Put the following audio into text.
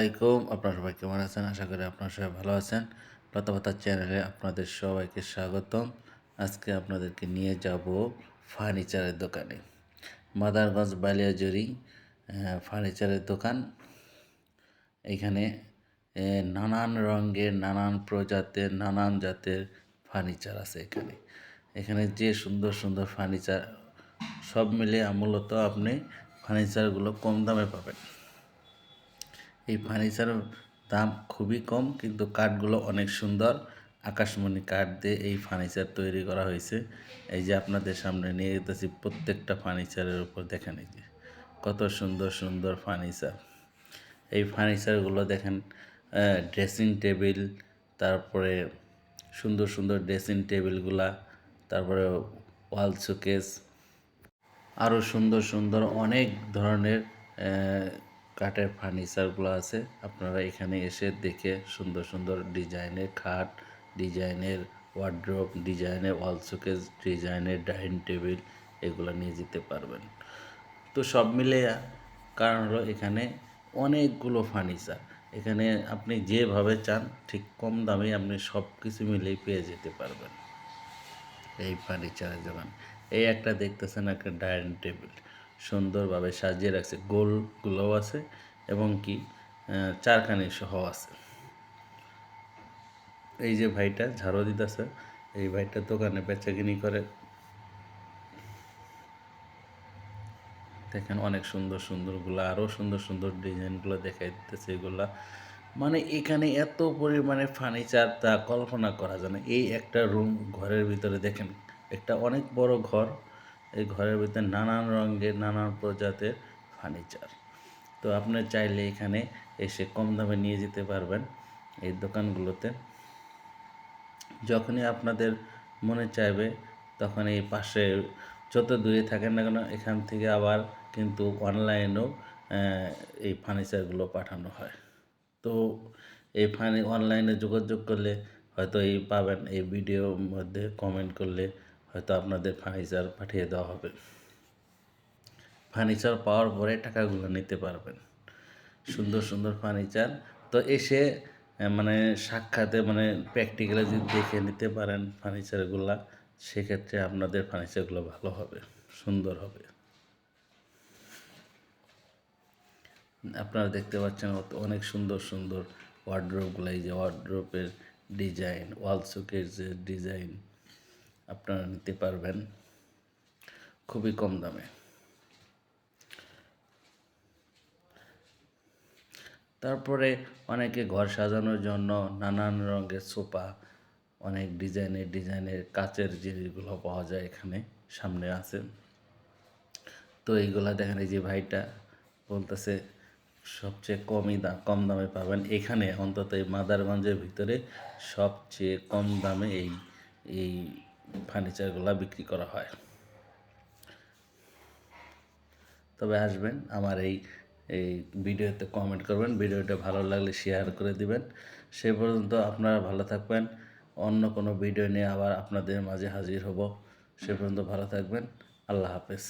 আলাইকুম। আপনারা সবাই কেমন আছেন? আশা করি আপনারা সবাই ভালো আছেন। লতাপাতার চ্যানেলে আপনাদের সবাইকে স্বাগতম। আজকে আপনাদেরকে নিয়ে যাব ফার্নিচারের দোকানে। মাদারগঞ্জ বালিয়াজুরি ফার্নিচারের দোকান। এখানে নানান রঙের, নানান প্রজাতের, নানান জাতের ফার্নিচার আছে এখানে। এখানে যে সুন্দর সুন্দর ফার্নিচার, সব মিলিয়ে মূলত আপনি ফার্নিচারগুলো কম দামে পাবেন। এই ফার্নিচারের দাম খুবই কম, কিন্তু কাঠগুলো অনেক সুন্দর। আকাশমণি কাঠ দিয়ে এই ফার্নিচার তৈরি করা হয়েছে। এই যে আপনাদের সামনে নিয়ে যেতেছি প্রত্যেকটা ফার্নিচারের উপর, দেখেন এই যে কত সুন্দর সুন্দর ফার্নিচার। এই ফার্নিচারগুলো দেখেন ড্রেসিং টেবিল, তারপরে সুন্দর সুন্দর ড্রেসিং টেবিলগুলা, তারপরে ওয়াল শোকেস, আরও সুন্দর সুন্দর অনেক ধরনের কাঠের ফার্নিচারগুলো আছে। আপনারা এখানে এসে দেখে সুন্দর সুন্দর ডিজাইনের খাট, ডিজাইনের ওয়ার্ড্রোব ডিজাইনের ওয়াল শোকেস ডিজাইনের ডাইনিং টেবিল এগুলো নিয়ে যেতে পারবেন। তো সব মিলে কারণ হলো এখানে অনেকগুলো ফার্নিচার এখানে আপনি যেভাবে চান, ঠিক কম দামে আপনি সব কিছু মিলেই পেয়ে যেতে পারবেন। এই ফার্নিচারের দোকান। এই একটা দেখতেছেন একটা ডাইনিং টেবিল সুন্দরভাবে সাজিয়ে রাখছে। গোলগুলোও আছে এবং কি চারখানি সহ আছে। এই যে ভাইটা ঝাড়ু দিতেছে, এই ভাইটা দোকানে বেচাকিনি করে। দেখেন অনেক সুন্দর সুন্দরগুলো আরও সুন্দর সুন্দর ডিজাইনগুলো দেখাই দিতেছে এগুলা। মানে এখানে এত পরিমাণে ফার্নিচার তা কল্পনা করা যায় না। এই একটা রুম ঘরের ভিতরে দেখেন, একটা অনেক বড় ঘর এই ঘরের ভিতরে নানান রঙের, নানান প্রজাতের ফার্নিচার তো আপনি চাইলে এখানে এসে কম দামে নিয়ে যেতে পারবেন এই দোকানগুলোতে। যখনই আপনাদের মনে চাইবে, তখন এই পাশে যত দূরে থাকেন না কেন, এখান থেকে আবার কিন্তু অনলাইনেও এই ফার্নিচারগুলো পাঠানো হয়। তো এই ফার্নি অনলাইনে যোগাযোগ করলে হয়তো এই পাবেন, এই ভিডিওর মধ্যে কমেন্ট করলে হয়তো আপনাদের ফার্নিচার পাঠিয়ে দেওয়া হবে। ফার্নিচার পাওয়ার পরে টাকাগুলো নিতে পারবেন। সুন্দর সুন্দর ফার্নিচার তো এসে মানে সাক্ষাতে মানে প্র্যাকটিক্যালি যদি দেখে নিতে পারেন ফার্নিচারগুলা সেক্ষেত্রে আপনাদের ফার্নিচারগুলো ভালো হবে, সুন্দর হবে। আপনারা দেখতে পাচ্ছেন অনেক সুন্দর সুন্দর ওয়ার্ড্রোপগুলো এই যে ওয়ার্ড্রোপের ডিজাইন ওয়াল শোকেসের ডিজাইন আপনারা নিতে পারবেন খুবই কম দামে। তারপরে অনেকে ঘর সাজানোর জন্য নানান রঙের সোফা, অনেক ডিজাইনের ডিজাইনের কাচের জিনিসগুলো পাওয়া যায় এখানে, সামনে আছে। তো এইগুলা দেখেন, এই যে ভাইটা বলতেছে, সবচেয়ে কমই দাম কম দামে পাবেন। এখানে অন্তত এই মাদারগঞ্জের ভিতরে সবচেয়ে কম দামে এই এই ফার্নিচারগুলো বিক্রি করা হয়। তবে আসবেন, আমার এই এই ভিডিওতে কমেন্ট করবেন, ভিডিওটা ভালো লাগলে শেয়ার করে দিবেন। সে পর্যন্ত আপনারা ভালো থাকবেন, অন্য কোনো ভিডিও নিয়ে আবার আপনাদের মাঝে হাজির হব। সে পর্যন্ত ভালো থাকবেন, আল্লাহ হাফেজ।